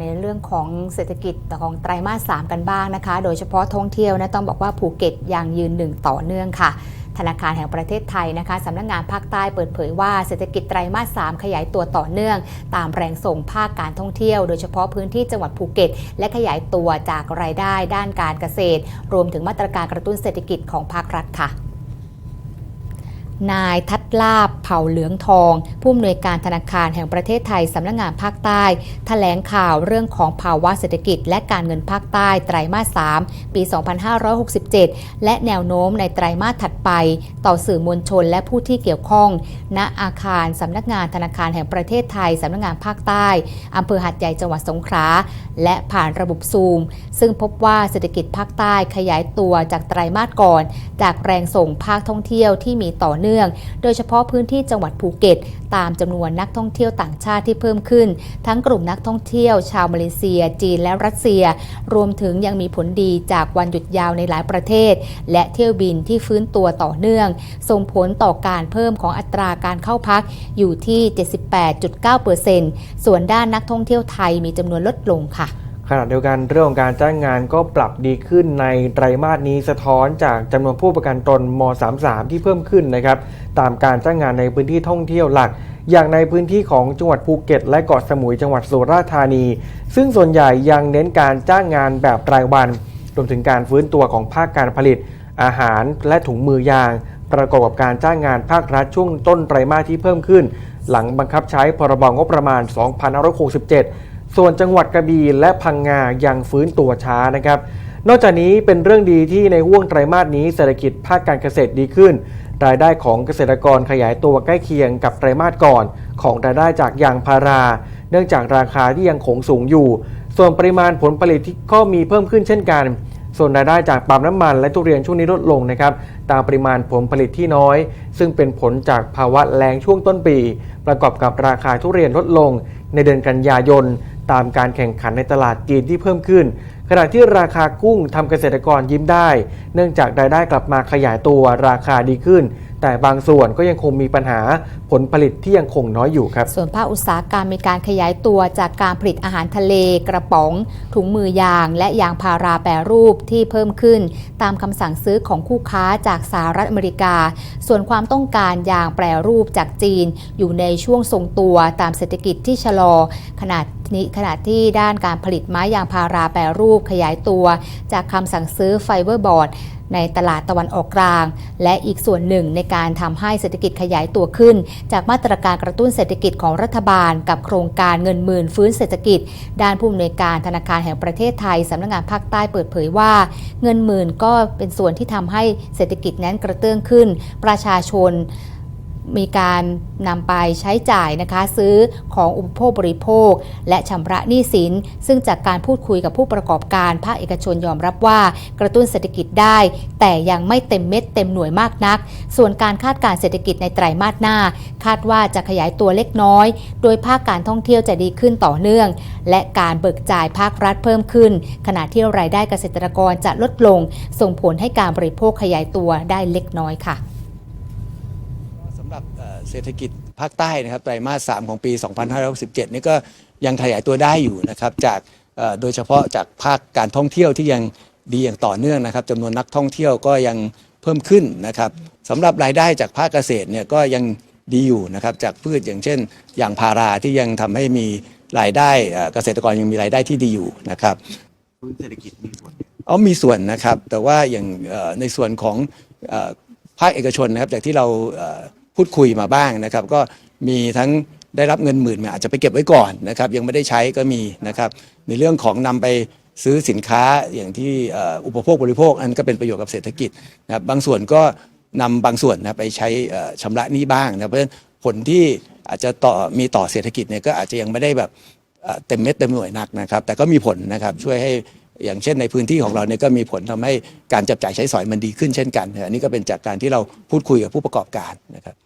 ในเรื่องของเศรษฐกิจของไตรมาส 3 กันบ้างนะคะ โดยเฉพาะท่องเที่ยวนะต้องบอกว่าภูเก็ตยังยืนหนึ่งต่อเนื่องค่ะธนาคารแห่งประเทศไทยนะคะสำนักงานภาคใต้เปิดเผยว่าเศรษฐกิจไตรมาส 3 ขยายตัวต่อเนื่อง ตามแรงส่งภาคการท่องเที่ยว โดยเฉพาะพื้นที่จังหวัดภูเก็ต และขยายตัวจากรายได้ด้านการเกษตร รวมถึงมาตรการกระตุ้นเศรษฐกิจของภาครัฐค่ะ นายทัดลาบเผ่าเหลืองทอง ผู้อำนวยการธนาคารแห่งประเทศไทยสำนักงานภาคใต้แถลงข่าวเรื่องของภาวะเศรษฐกิจ และการเงินภาคใต้ไตรมาส 3 ปี 2567 และแนวโน้มในไตรมาสถัดไป ต่อสื่อมวลชนและผู้ที่เกี่ยวข้อง ณอาคารสำนักงานธนาคารแห่งประเทศไทยสำนักงานภาคใต้อำเภอหัดใหญ่จังหวัดสงขลาและผ่านระบบซูม ซึ่งพบว่าเศรษฐกิจภาคใต้ขยายตัวจากไตรมาสก่อน จากแรงส่งภาคท่องเที่ยวที่มีต่อเนื่องโดยเฉพาะพื้นที่จังหวัดภูเก็ต ตามจำนวนนักท่องเที่ยวต่างชาติที่เพิ่มขึ้น ทั้งกลุ่มนักท่องเที่ยว ชาวมาเลเซีย จีนและรัสเซีย รวมถึงยังมีผลดีจากวันหยุดยาวในหลายประเทศ และเที่ยวบินที่ฟื้นตัวต่อเนื่อง ส่งผลต่อการเพิ่มของอัตราการเข้าพักอยู่ที่ 78.9%ส่วนด้านนักท่องเที่ยวไทยมีจำนวนลดลงค่ะ ขณะเดียวกันเรื่องของการจ้างงานก็ปรับดีขึ้นในไตรมาสนี้สะท้อนจากจำนวนผู้ประกันตนม .33 ที่เพิ่มขึ้นนะครับตามการจ้างงานในพื้นที่ท่องเที่ยวหลัก อย่างในพื้นที่ของจังหวัดภูเก็ต และเกาะสมุยจังหวัดสุราษฎร์ธานี ซึ่งส่วนใหญ่ยังเน้นการจ้างงานแบบรายวันรวมถึงการฟื้นตัวของภาคการผลิต อาหารและถุงมือยาง ประกอบกับการจ้างงานภาครัฐช่วงต้นไตรมาสที่เพิ่มขึ้น หลังบังคับใช้พรบงบประมาณ 2567 ส่วนจังหวัดกระบี่และพังงายังฟื้นตัวช้านะครับ นอกจากนี้เป็นเรื่องดีที่ในห่วงไตรมาสนี้เศรษฐกิจภาคการเกษตรดีขึ้น รายได้ของเกษตรกรขยายตัวใกล้เคียงกับไตรมาสก่อน ของรายได้จากยางพารา เนื่องจากราคาที่ยังคงสูงอยู่ ส่วนปริมาณผลผลิตที่ก็มีเพิ่มขึ้นเช่นกันส่วนรายได้จากปาล์มน้ำมันและทุเรียนช่วงนี้ลดลงนะครับ ตามปริมาณผลผลิตที่น้อย ซึ่งเป็นผลจากภาวะแล้งช่วงต้นปี ประกอบกับราคาทุเรียนลดลง ในเดือนกันยายน ตามการแข่งขันในตลาดจีนที่เพิ่มขึ้น ขณะที่ราคากุ้งทำเกษตรกรยิ้มได้ เนื่องจากรายได้กลับมาขยายตัวราคาดีขึ้น แต่บางส่วนก็ยังคงมีปัญหาผลผลิตที่ยังคงน้อยอยู่ครับ ส่วนภาคอุตสาหกรรมมีการขยายตัวจากการผลิตอาหารทะเล กระป๋อง ถุงมือยาง และยางพาราแปรรูปที่เพิ่มขึ้น ตามคำสั่งซื้อของคู่ค้าจากสหรัฐอเมริกา ส่วนความต้องการยางแปรรูปจากจีน อยู่ในช่วงทรงตัวตามเศรษฐกิจที่ชะลอขนาดนี้ขณะที่ด้านการผลิตไม้ยางพาราแปรรูปขยายตัว จากคำสั่งซื้อไฟเบอร์บอร์ด ในตลาดตะวันออกกลาง และอีกส่วนหนึ่งในการทำให้เศรษฐกิจขยายตัวขึ้น จากมาตรการกระตุ้นเศรษฐกิจของรัฐบาล กับโครงการเงินหมื่นฟื้นเศรษฐกิจ ด้านผู้อำนวยการธนาคารแห่งประเทศไทยสำนักงานภาคใต้เปิดเผยว่า เงินหมื่นก็เป็นส่วนที่ทำให้เศรษฐกิจนั้นกระเตื้องขึ้น ประชาชน มีการนำไปใช้จ่ายนะคะ ซื้อของอุปโภคบริโภค และชำระหนี้สิน ซึ่งจากการพูดคุยกับผู้ประกอบการภาคเอกชนยอมรับว่ากระตุ้นเศรษฐกิจได้ แต่ยังไม่เต็มเม็ดเต็มหน่วยมากนัก ส่วนการคาดการเศรษฐกิจในไตรมาสหน้า คาดว่าจะขยายตัวเล็กน้อย โดยภาคการท่องเที่ยวจะดีขึ้นต่อเนื่อง และการเบิกจ่ายภาครัฐเพิ่มขึ้น ขณะที่รายได้เกษตรกรจะลดลง ส่งผลให้การบริโภคขยายตัวได้เล็กน้อยค่ะำหรับเอ่อเศรษฐกิจภาคใต้นะครับไตรมาส 3 ของปี 2567 นี่ก็ยังขยายตัวได้อยู่นะครับจากเอ่อโดยเฉพาะจากภาคการท่องเที่ยวที่ยังดีอย่างต่อเนื่องนะครับจำนวนนักท่องเที่ยวก็ยังเพิ่มขึ้นนะครับสำหรับรายได้จากภาคเกษตรเนี่ยก็ยังดีอยู่นะครับจากพืชอย่างเช่นอย่างพาราที่ยังทำให้มีรายได้เอ่อเกษตรกรยังมีรายได้ที่ดีอยู่นะครับเศรษฐกิจมีส่วนอ๋อมีส่วนนะครับ แต่ว่าอย่างเอ่อในส่วนของเอ่อภาคเอกชนนะครับจากที่เราเอ่อ พูดคุยมาบ้างนะครับ ก็มีทั้งได้รับเงินหมื่นมาอาจจะไปเก็บไว้ก่อนนะครับยังไม่ได้ใช้ก็มีนะครับในเรื่องของนำไปซื้อสินค้าอย่างที่อุปโภคบริโภคอันก็เป็นประโยชน์กับเศรษฐกิจนะครับบางส่วนก็นำบางส่วนนะไปใช้เอ่อชำระหนี้บ้างนะเพราะฉะนั้นผลที่อาจจะต่อมีต่อเศรษฐกิจเนี่ยก็อาจจะยังไม่ได้แบบเต็มเม็ดเต็มหน่วยนักนะครับ แต่ก็มีผลนะครับช่วยให้อย่างเช่นในพื้นที่ของเราเนี่ยก็มีผลทำให้การจับจ่ายใช้สอยมันดีขึ้นเช่นกันอันนี้ก็เป็นจากการที่เราพูดคุยกับผู้ประกอบการนะครับ